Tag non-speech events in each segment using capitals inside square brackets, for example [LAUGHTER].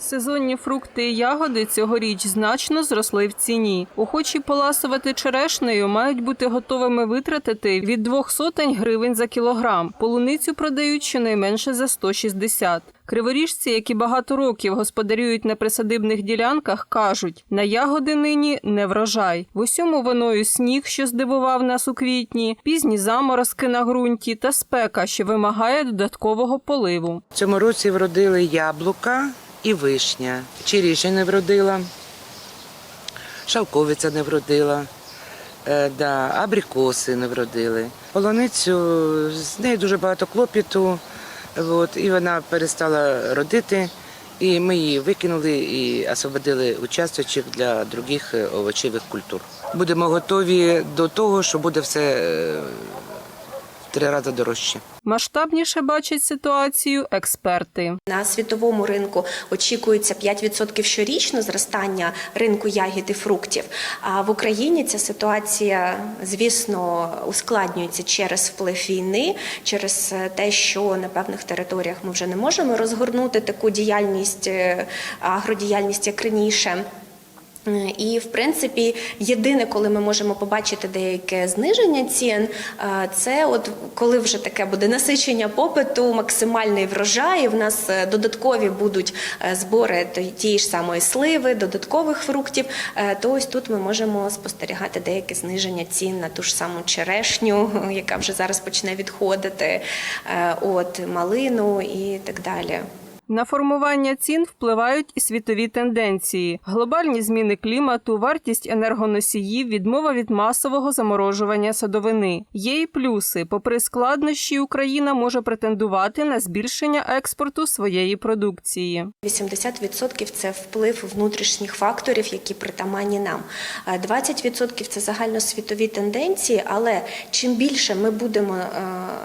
Сезонні фрукти і ягоди цьогоріч значно зросли в ціні. Охочі поласувати черешнею мають бути готовими витратити від двох сотень гривень за кілограм. Полуницю продають щонайменше за 160. Криворіжці, які багато років господарюють на присадибних ділянках, кажуть, на ягоди нині не врожай. В усьому виною сніг, що здивував нас у квітні, пізні заморозки на ґрунті та спека, що вимагає додаткового поливу. В цьому році вродили яблука і вишня. Черіша не вродила, шалковиця не вродила, е, да, абрикоси не вродили. Полуницю з нею дуже багато клопіту, от, і вона перестала родити. І ми її викинули і освободили участочок для других е, овочевих культур. Будемо готові до того, що буде все е, три рази дорожче. Масштабніше бачать ситуацію експерти. На світовому ринку очікується 5% щорічно зростання ринку ягід і фруктів. А в Україні ця ситуація, звісно, ускладнюється через вплив війни, через те, що на певних територіях ми вже не можемо розгорнути таку діяльність, е, агродіяльність як раніше. І, в принципі, єдине, коли ми можемо побачити деяке зниження цін, це от коли вже таке буде насичення попиту, максимальний врожай. В нас е, додаткові будуть е, збори тієї ж самої сливи, додаткових фруктів. е, То ось тут ми можемо спостерігати деяке зниження цін на ту ж саму черешню, [LAUGHS] яка вже зараз почне відходити, от малину і так далі. На формування цін впливають і світові тенденції: глобальні зміни клімату, вартість енергоносіїв, відмова від масового заморожування садовини. Є й плюси. Попри складнощі, Україна може претендувати на збільшення експорту своєї продукції. 80% – це вплив внутрішніх факторів, які притаманні нам. Е, 20% – це загальносвітові тенденції, але чим більше ми будемо е,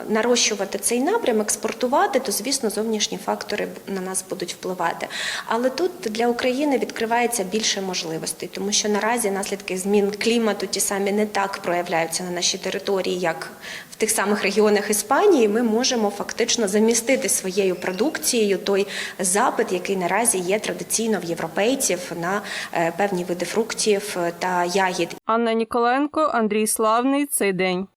нарощувати цей напрям, експортувати, то звісно зовнішні фактори на нас будуть впливати. Але тут для України відкривається більше можливостей, тому що наразі наслідки змін клімату ті самі не так проявляються на нашій території, як в тих самих регіонах Іспанії. Ми можемо фактично замістити своєю продукцією той запит, який наразі є традиційно в європейців на е, певні види фруктів та ягід. Анна Ніколенко, Андрій Славний. Цей день.